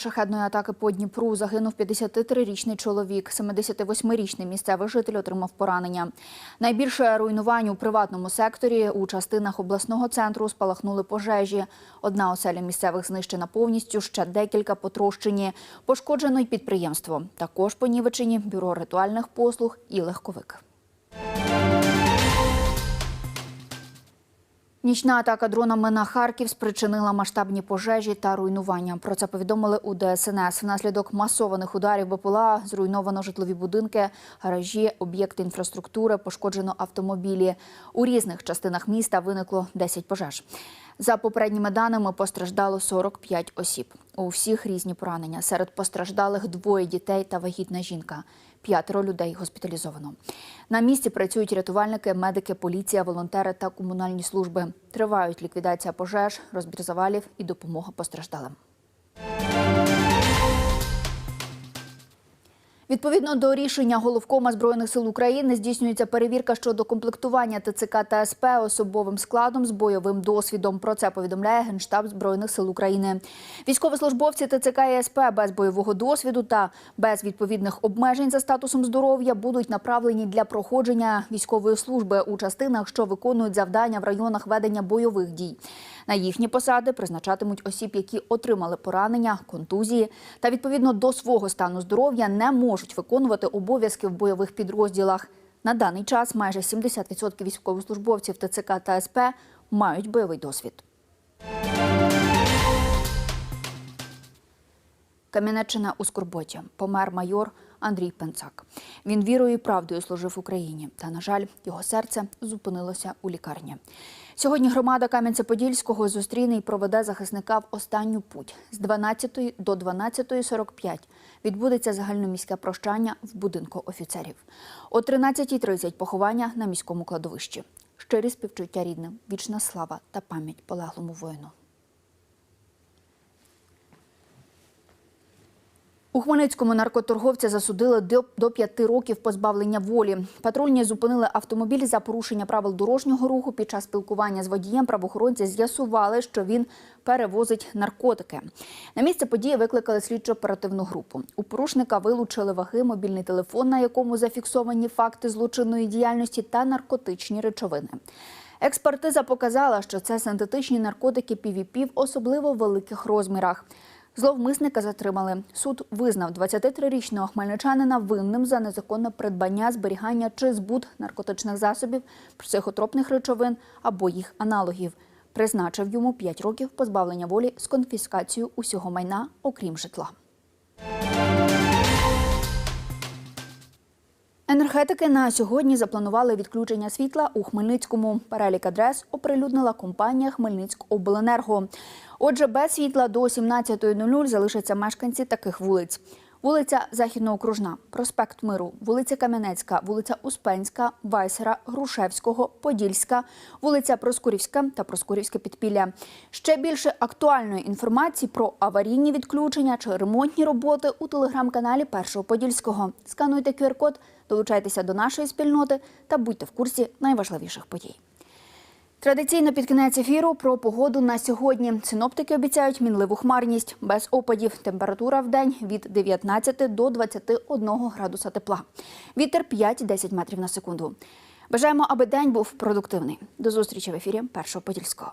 Шахедної атаки по Дніпру загинув 53-річний чоловік. 78-річний місцевий житель отримав поранення. Найбільше руйнувань у приватному секторі у частинах обласного центру спалахнули пожежі. Одна оселя місцевих знищена повністю, ще декілька потрощені. Пошкоджено й підприємство. Також понівечені бюро ритуальних послуг і легковик. Нічна атака дронами на Харків спричинила масштабні пожежі та руйнування. Про це повідомили у ДСНС. Внаслідок масованих ударів БПЛА зруйновано житлові будинки, гаражі, об'єкти інфраструктури, пошкоджено автомобілі. У різних частинах міста виникло 10 пожеж. За попередніми даними постраждало 45 осіб. У всіх різні поранення. Серед постраждалих двоє дітей та вагітна жінка. П'ятеро людей госпіталізовано. На місці працюють рятувальники, медики, поліція, волонтери та комунальні служби. Тривають ліквідація пожеж, розбір завалів і допомога постраждалим. Відповідно до рішення головкома збройних сил України здійснюється перевірка щодо комплектування ТЦК та СП особовим складом з бойовим досвідом. Про це повідомляє генштаб збройних сил України. Військовослужбовці ТЦК і СП без бойового досвіду та без відповідних обмежень за статусом здоров'я будуть направлені для проходження військової служби у частинах, що виконують завдання в районах ведення бойових дій. На їхні посади призначатимуть осіб, які отримали поранення, контузії та відповідно до свого стану здоров'я не можуть виконувати обов'язки в бойових підрозділах. На даний час майже 70% військовослужбовців ТЦК та СП мають бойовий досвід. Кам'янеччина у Скорботі. Помер майор Андрій Пенцак. Він вірою і правдою служив Україні. Та, на жаль, його серце зупинилося у лікарні. Сьогодні громада Кам'янця-Подільського зустріне і проведе захисника в останню путь. З 12 до 12.45 відбудеться загальноміське прощання в будинку офіцерів. О 13.30 поховання на міському кладовищі. Щирі співчуття рідним, вічна слава та пам'ять полеглому воїну. У Хмельницькому наркоторговця засудили до- п'яти років позбавлення волі. Патрульні зупинили автомобіль за порушення правил дорожнього руху. Під час спілкування з водієм правоохоронці з'ясували, що він перевозить наркотики. На місце події викликали слідчо-оперативну групу. У порушника вилучили ваги, мобільний телефон, на якому зафіксовані факти злочинної діяльності та наркотичні речовини. Експертиза показала, що це синтетичні наркотики PVP в особливо великих розмірах. Зловмисника затримали. Суд визнав 23-річного хмельничанина винним за незаконне придбання, зберігання чи збут наркотичних засобів, психотропних речовин або їх аналогів. Призначив йому 5 років позбавлення волі з конфіскацією усього майна, окрім житла. Енергетики на сьогодні запланували відключення світла у Хмельницькому. Перелік адрес оприлюднила компанія Хмельницькобленерго. Отже, без світла до 17.00 залишаться мешканці таких вулиць. Вулиця Західноокружна, проспект Миру, вулиця Кам'янецька, вулиця Успенська, Вайсера, Грушевського, Подільська, вулиця Проскурівська та Проскурівське підпілля. Ще більше актуальної інформації про аварійні відключення чи ремонтні роботи у телеграм-каналі Першого Подільського. Скануйте QR-код, долучайтеся до нашої спільноти та будьте в курсі найважливіших подій. Традиційно під кінець ефіру про погоду на сьогодні. Синоптики обіцяють мінливу хмарність. Без опадів. Температура в день від 19 до 21 градуса тепла. Вітер 5-10 метрів на секунду. Бажаємо, аби день був продуктивний. До зустрічі в ефірі Першого Подільського.